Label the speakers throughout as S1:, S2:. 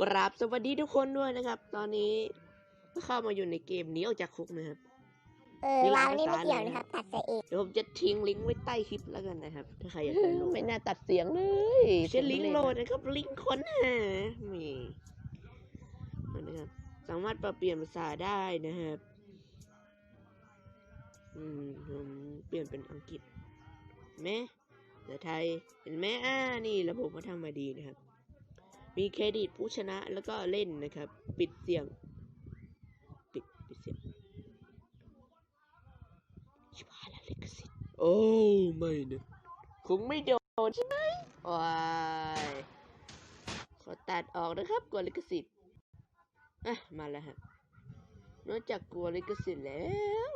S1: กราบสวัสดีทุกคนด้วยนะครับ ตอนนี้เข้ามาอยู่ในเกมหนี้ออกจากคุกนะครับ
S2: เออ
S1: มีหลั
S2: วากวนี่ไม่
S1: ฐาน
S2: เกี่ยว
S1: เลย
S2: นะครับ ตัดใส่เอง
S1: เดี๋ยวผมจะทิ้งลิงก์ไว้ใต้คลิปแล้วกันนะครับ ถ้าใครอยากไปโหลด
S3: ไม่น่าตัดเสียงเลย
S1: ใช้ลิงก์โหลดนะครับ ลิงก์ค้นหามีนะครับ สามารถปรับเปลี่ยนภาษาได้นะครับ อืมผมเปลี่ยนเป็นอังกฤษแม่แต่ไทย เห็นไหมอ่า นี่ระบบมาทำมาดีนะครับ มีเครดิตผู้ชนะแล้วก็เล่นนะครับ ปิดเสียง ปิดปิดเสียงชิบหายแล้วลิขสิทธิ์โอ้ไม่นะคงไม่โดนใช่ไหมว้ายขอตัดออกนะครับกลัวลิขสิทธิ์อะมาแล้วครับนอกจากกลัวลิขสิทธิ์แล้ว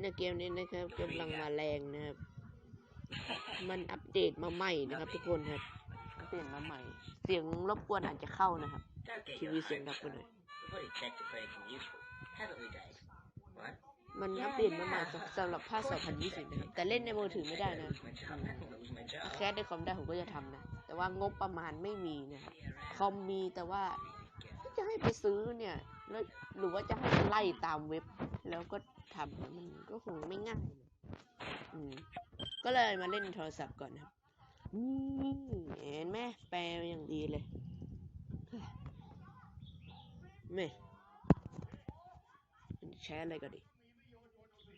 S1: ในเกมนี้นะครับกำลังมาแรงนะครับ มันอัปเดตมาใหม่นะครับทุกคนครับ อัปเดตมาใหม่ เสียงรบกวนอาจจะเข้านะครับ ทีวีเสียงดังไปหน่อยมันอัปเดตมาใหม่สำสำหรับภาค 2020 นะครับ แต่เล่นในมือถือไม่ได้นะแคสในคอมได้ผมก็จะทำนะ แต่ว่างบประมาณไม่มีนะครับ คอมมีแต่ว่าจะให้ไปซื้อเนี่ยแล้วหรือว่าจะให้ไล่ตามเว็บ แล้วก็ทำมันก็คงไม่ง่ายนะอืม ก็เลยมาเล่นโทรศัพท์ก่อนนะครับ อืมเห็นไหมแปลอย่างดีเลยแม่แชร์อะไรก็ดี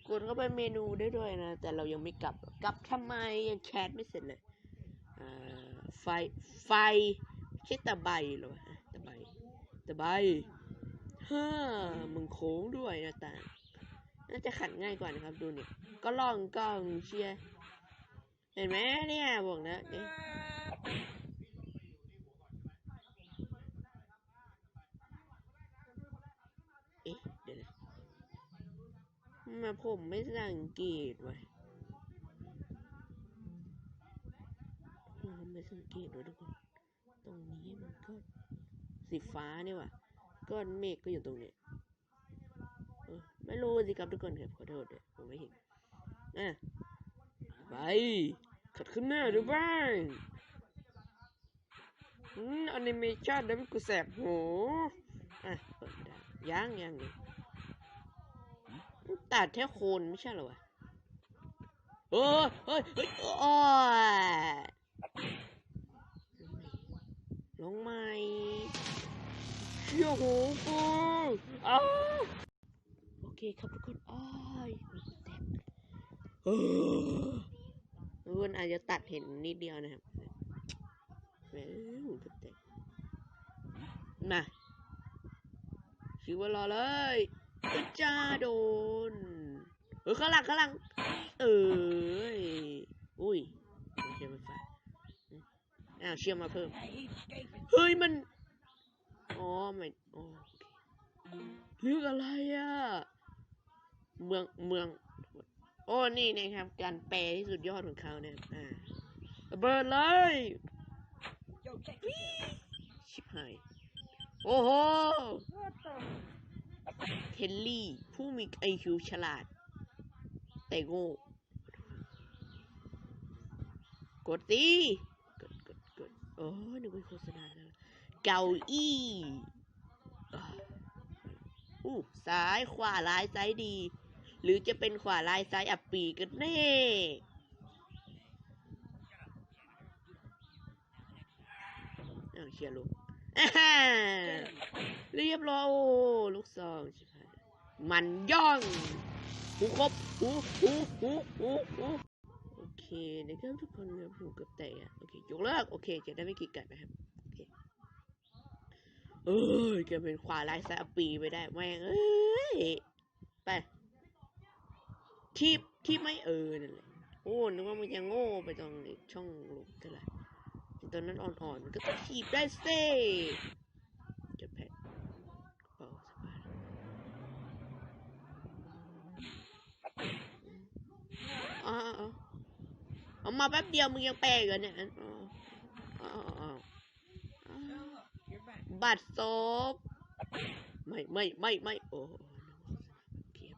S1: กดเข้าไปเมนูได้ด้วยนะ แต่เรายังไม่กลับ กลับทำไมยังแชทไม่เสร็จเลยไฟ ไฟไม่ใช่ตะไบเหรอวะตะไบตะไบฮ่ามึงโค้งด้วยนะตาน่าจะขัดง่ายกว่านะครับดูเนี่ย ก็ลองกล้องเชียร์ เห็นไหมเนี่ยบอกนะเนี่ยเอ๊ะเดี๋ยวนะมาผมไม่สังเกตไว้ยผมไม่สังเกตด้วยทุกคน ตรงนี้มันก็สีฟ้านี่ว่ะ ก้อนเมฆก็อยู่ตรงเนี้ยเออไม่รู้สิครับทุกคนครับขอโทษด้วยผมไม่เห็นอะไป ขัดขึ้นหน้าดูบ้างอืมแอนิเมชันแล้วมันกูแสบหูอะเปิดได้ยังยังเลยตัดแค่โคนไม่ใช่เหรอวะเฮ้ยเฮ้ยเฮ้ยโอ้ยลงใหม่เชี่ยวหูกูอ้าวโอเคครับทุกคนอ้ายหูแตกเออ ทุกคนอาจจะตัดเห็นนิดเดียวนะครับแหมหูแตกมาชิวรอเลยอุ๊ยจ้าโดนเออข้างหลังข้างหลังเอ้ยอุ้ยไม่ใช่ไฟฟ้าอ้าวเชื่อมมาเพิ่ม เฮ้ยมัน อ๋อไม่โอเคเรื่องอะไรอะ เมืองเมือง โอ้ นี่นะครับ การแปลที่สุดยอดของเขาเนี่ยอ่าระเบิดเลยชิบหาย โอ้โห เทลลี่ ผู้มีไอคิวฉลาด แต่โง่ กดสิกดกดกดโอ้นึกว่าโฆษณาแล้วเก้าอี้อู้ซ้ายขวาลายซ้ายดี หรือจะเป็นขวาลายซ้ายอับปีกันแน่เชียร์ลูกเรียบร้อยโอ้ลูกซองชิบหายมันย่องหูครบหูหูหูหูหูโอเคนะครับทุกคนครับหูเกับแตะอะโอเคยกเลิกโอเคจะได้ไม่กีดกันนะครับโอเคเอ้ยแกเป็นขวาลายซ้ายเอาปีไปได้แม่งเอ้ยไป ที่ที่ไม่เออนั่นแหละโอ้นึกว่ามันจะโง่ไปตรงไอ้ช่องลมเท่าไหร่ตอนนั้นอ่อนๆมันก็ถีบได้เซ่จะแพะกระเป๋าสบายอ๋ออ๋อเอามาแป๊บเดียวมึงยังแปลกเหรอเนี่ยอ๋ออ๋ออ๋ออ๋อบัตรซบไม่ไม่ไม่ไม่โอ้เกียบ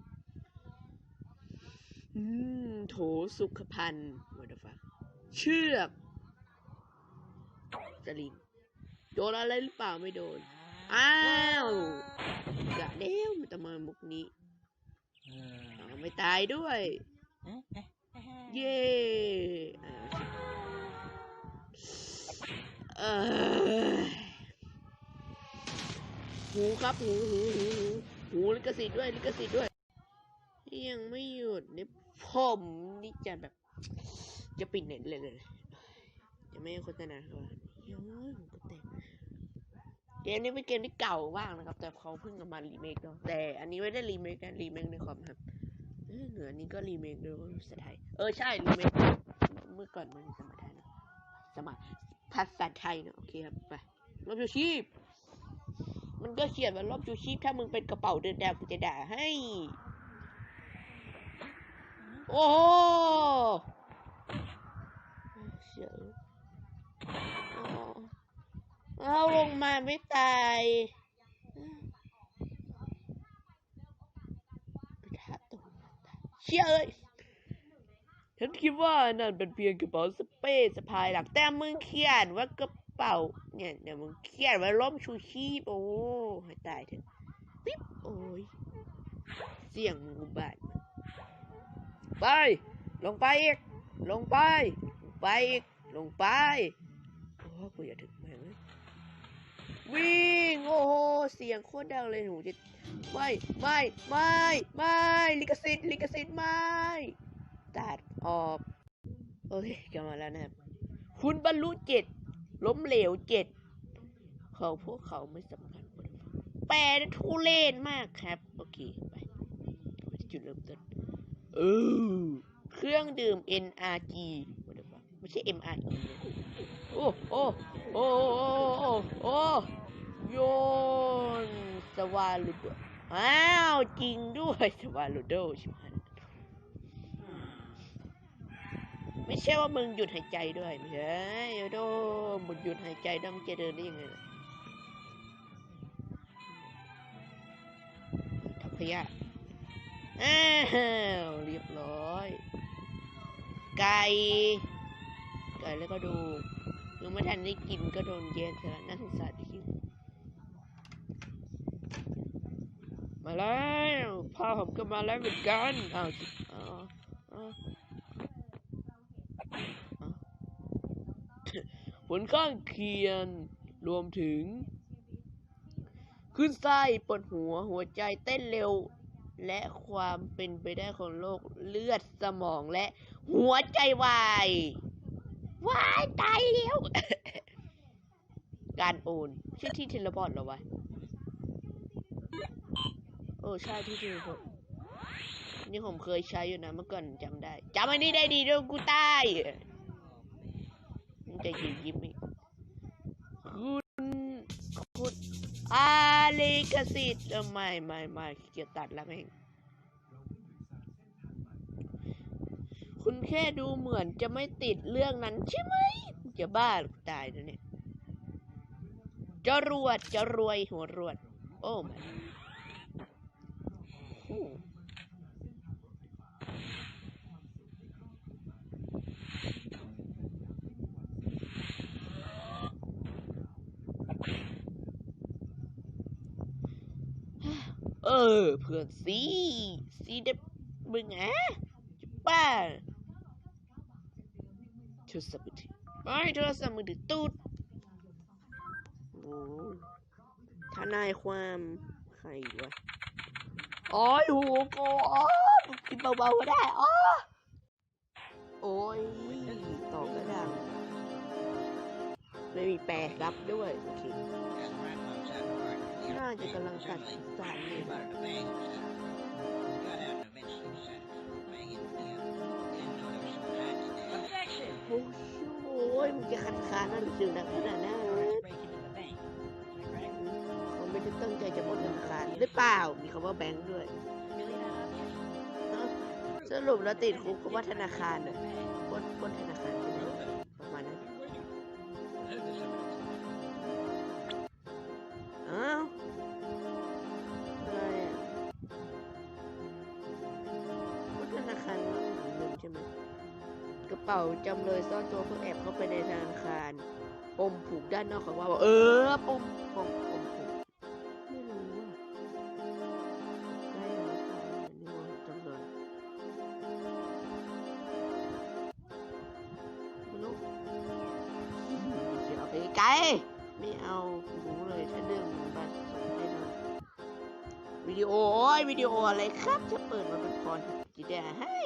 S1: อืม โถสุขภัณฑ์วัดฟักเชือกสลิงโดนอะไรหรือเปล่าไม่โดน อ้าวกะเด้วมันจะมามุกนี้ไม่ตายด้วย เย้อ่เออหูครับหูหูหูหูหูลิขสิทธิ์ด้วยลิขสิทธิ์ด้วย ยังไม่หยุดนี่ผมนี่จะแบบ จะปิดเน็ตเลยเลยจะไม่โฆษณาเขาเฮ้ยผมก็แต่เกมนี้เป็นเกมที่เก่ามากนะครับ แต่เขาเพิ่งเอามารีเมคเนาะแต่ อันนี้ไม่ได้รีเมคนะรีเมคในคอมครับเอเหนือนี้ก็รีเมคด้วยภาษาไทยเออใช่ รีเมคเมื่อก่อนมันสมัยไทยนะสมัยภาษาไทยนะโอเคครับไปรอบชูชีพ มันก็เขียนว่ารอบชูชีพถ้ามึงเป็นกระเป๋าเดินดาวกูจะด่าให้ โอ้โหเสียวอ๋อเอาลงมาไม่ตายเชี่ยเอ้ยฉันคิดว่านั่นเป็นเพียงกระเป๋าสเปซสะพายหลัก แต่มึงเขียนว่ากระเป๋า เนี่ยเนี่ยมึงเขียนว่าร่มชูชีพโอ้ให้ตายเถอะปิ๊บโอ้ยเสียงอุบาท ไป ลงไปอีก ลงไป ไปอีก ลงไป โอ้กูอย่าถึงแม่งเลยวิ่ง โอ้โห เสียงโคตรดังเลยหนูจะไม่ ไม่ ไม่ ไม่ ลิขสิทธิ์ ลิขสิทธิ์ ไม่ ตัดออก โอเคกลับมาแล้วนะครับ คุณบรรลุเจ็ด ล้มเหลวเจ็ด ของพวกเขาไม่สำคัญแปลทุเรศมากครับ โอเค ไป จุดเริ่มต้น เออเครื่องดื่ม NRG ไม่ใช่ MRE โอ้โอ้โอ้โอ้โอ้โอ้โยนสวาลูโดอ้าวจริงด้วยสวาลูโดใช่ไหมไม่ใช่ว่ามึงหยุดหายใจด้วยไม่ใช่โยโดมึงหยุดหายใจแล้วมึงจะเดินได้ยังไงล่ะทัพพยา อ้าวเรียบร้อย ไก่ ไก่แล้วก็ดูยังไม่ทันได้กินก็โดนแย่งซะแล้วน่าสงสารจริงมาแล้วพ่อผมก็มาแล้วเหมือนกันอ้าวอ้าวอ้าวอ้าวผลข้างเคียงรวมถึง ขึ้นไส้ปวดหัวหัวใจเต้นเร็ว และความเป็นไปได้ของโรคเลือดสมองและหัวใจวายวายตายแล้ว การโอนชื่อที่เทเลพอร์ตเหรอวะโอ้ใช่ที่เทเลพอร์ตนี่ผมเคยใช้อยู่นะเมื่อก่อนจำได้จำอันนี้ได้ดีด้วยกูตายมันจะยิ้มยิ้ม ลิกสิทธิ์เออไม่ไม่ไม่เกียจตัดแล้วแม่งคุณแค่ดูเหมือนจะไม่ติดเรื่องนั้นใช่ไหมจะบ้าหรือตายนะเนี่ยจะรวดจะรวยหัวรวด โอ้ไออ เพื่อนซีซีเด็บมึงอะป้าโทรศัพท์มือถือไม่โทรศัพท์มือถือตูดโอ้ทนายความใครวะอ๋อยโหโกอ๋อกินเบาๆก็ได้อ๋อโอ้ยต่อกระดังไม่มีแปรรับด้วย โอเค น่าจะกำลังตัดสารอยู่โอ้โหมันจะคันคานนั่นเสียงดังขนาดนั้นเขาไม่ได้ตั้งใจจะปล้นธนาคารหรือเปล่า มีคำว่าแบงค์ด้วยเอ้าสรุปแล้วติดคุกก็ว่าธนาคารน่ะปล้นปล้นธนาคาร เป๋าจำเลยซ่อนตัวเพื่อแอบเข้าไปในธนาคารปมผูกด้านนอกของว่าเออปมปมปมผูกไม่รู้ว่าได้หรือเปล่าเนี่ยนี่ว่าจังเลยไม่รู้เสียเอาไปไกลไม่เอารู้เลยถ้าเรื่มันบัตรส่งแน่นอนวิดีโอโอ้ยวิดีโออะไรครับจะเปิดมาเป็นพรจีได้ให้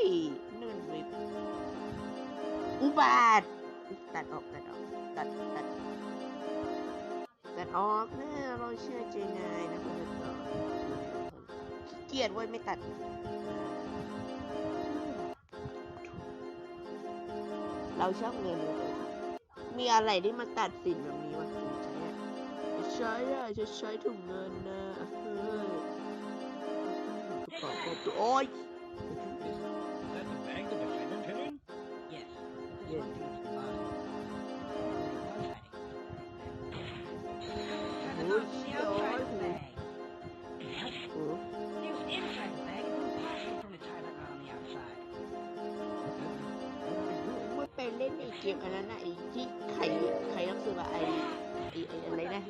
S1: นั่นเว็บ อุบาท ตัดออกตัดออกตัดตัดตัดออกนะเราเชื่อใจนายนะคนต่อขี้เกียจไว้ยไม่ตัดเราชอบเงินเลยมีอะไรที่มาตัดสินแบบนี้วะถึงใช้อะจะใช้อะจะใช้ถุงเงินนะเฮ้ยกระเป๋าตัวโอ๊ย กมอันนั้นนะไอ้ที่ไขไขหนังสือว่าไอ้ไอ้ไอ้อะไรนะ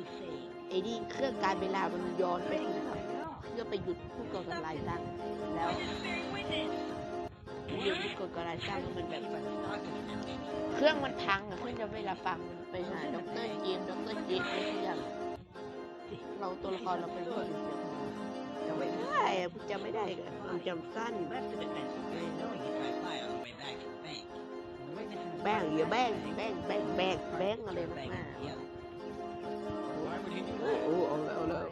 S1: ไอ้นี่เครื่องการเวลามันย้อนไป
S3: Wait,
S1: ที่
S3: wait, no.
S1: เพื่อไปหยุดผู้ก่อการร้ายสร้างแล้วหยุดผู้ก่อการร้ายสร้างมันแบบเครื่องมันพังอะเครื่องจะเวลาฟังมันไปหาด็อกเตอร์เจมด็อกเตอร์เจมอะไรทุกอย่างเราตัวละครเราเป็นผู้หญิงเสียงทองจำไม่ได้อะจำไม่ได้กันมันจำสั้น แป้งอย่ยแป้งแป้งแป้งแป้งแป้งอะไรมากโอ้โหเอาแล้วเอาแล้ว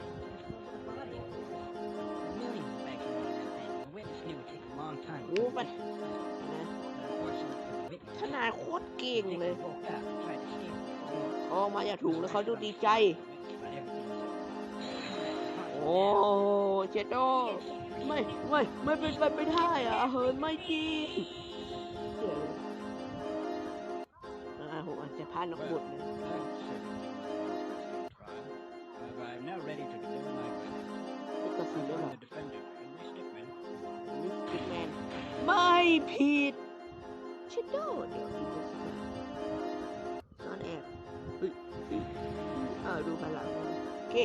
S1: โอ้ปั
S3: ด
S1: ทนายโคตรเก่งเลยออมาอย่าถูกแล้วเขาดูดีใจ โอ้เชโดไม่ไม่ไม่เป็นไปไม่ได้อะเฮินไม่จริง อ่าผมอาจะพลาดนักบทนะ
S2: I'm now ready to deliver my verdict.
S1: จะตัดสิน
S2: I
S1: ได้เหรอ
S2: find the defendant, Henry Stickmin,
S1: มิสติกแมนไม่ผิดเชโดเดี๋ยวอีกสักครู่ซ่อนแอบเฮ้ยเออดูพลังโอเค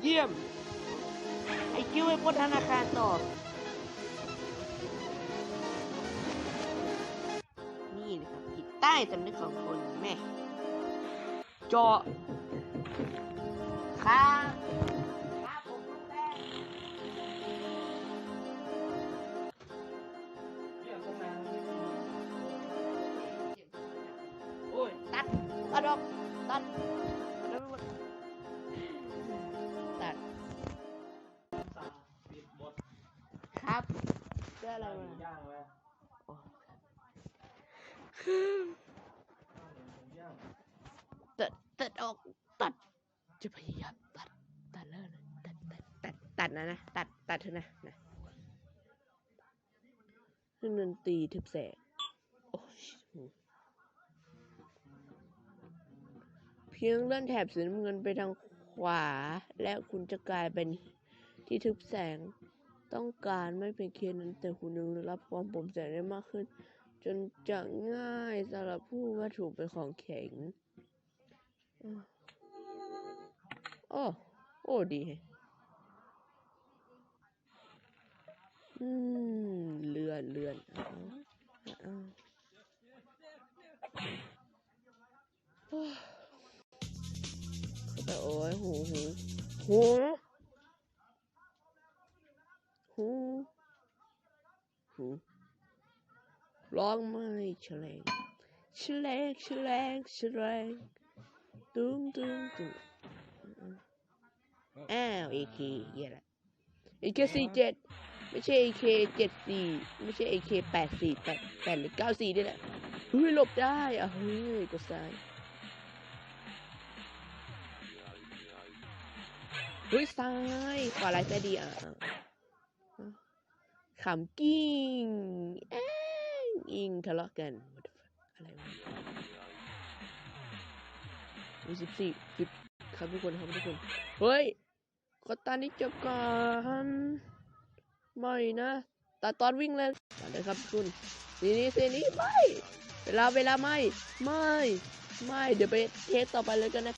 S1: เยี่ยม ไอ้คิวไอ้ปล้นธนาคารต่อนี่นะครับจิตใต้สำนึกของคน แม่เจาะครับครับผมรู้แล้วโอ้ยตัดตัดออกตัดตัดออกไปหมดตัดครับได้อะไรมาโอ้ ตัดออกตัด จะพยายามตัดตัดแล้วนะตัดตัดตัดตัดนะนะตัดตัดเถอะนะนะเครื่องดนตรีทึบแสงโอ้ยเพียงเลื่อนแถบสีน้ำเงินไปทางขวา และคุณจะกลายเป็นที่ทึบแสงต้องการไม่เพียงแค่นั้นแต่คุณยังรับความโปร่งแสงได้มากขึ้น จนจะง่ายสำหรับผู้วัตถุเป็นของแข็ง โอ้โอ้ดีฮะอืมเลื่อนเลื่อนเอาเอาโอ้ยแต่โอ้ยหูหูหูหูหูร้องไม่แฉลงแฉลงแฉลงแฉลง ตุ้งตุ้งตุ้งอ้าวเอเคเหี้ยละเอเคสี่เจ็ดไม่ใช่เอเคเจ็ดสี่ไม่ใช่เอเคแปดสี่แปดแปดหรือเก้าสี่นี่แหละเฮ้ยหลบได้อะเฮ้ยกดซ้ายเฮ้ยซ้ายขวาไรซ้ายดีอะอะอะขำกิ้งเอ้งอิงทะเลาะกัน What the fuck อะไรวะ มีสิบสี่สิบครับทุกคนครับทุกคน เฮ้ยขอตานี้จบก่อนไม่นะตาตอนวิ่งเลยตัดเลยครับทุกคนสีนี้สีนี้ไม่เวลาเวลาไม่ ไม่ ไม่ เดี๋ยวไปเทสต่อไปเลยกันนะ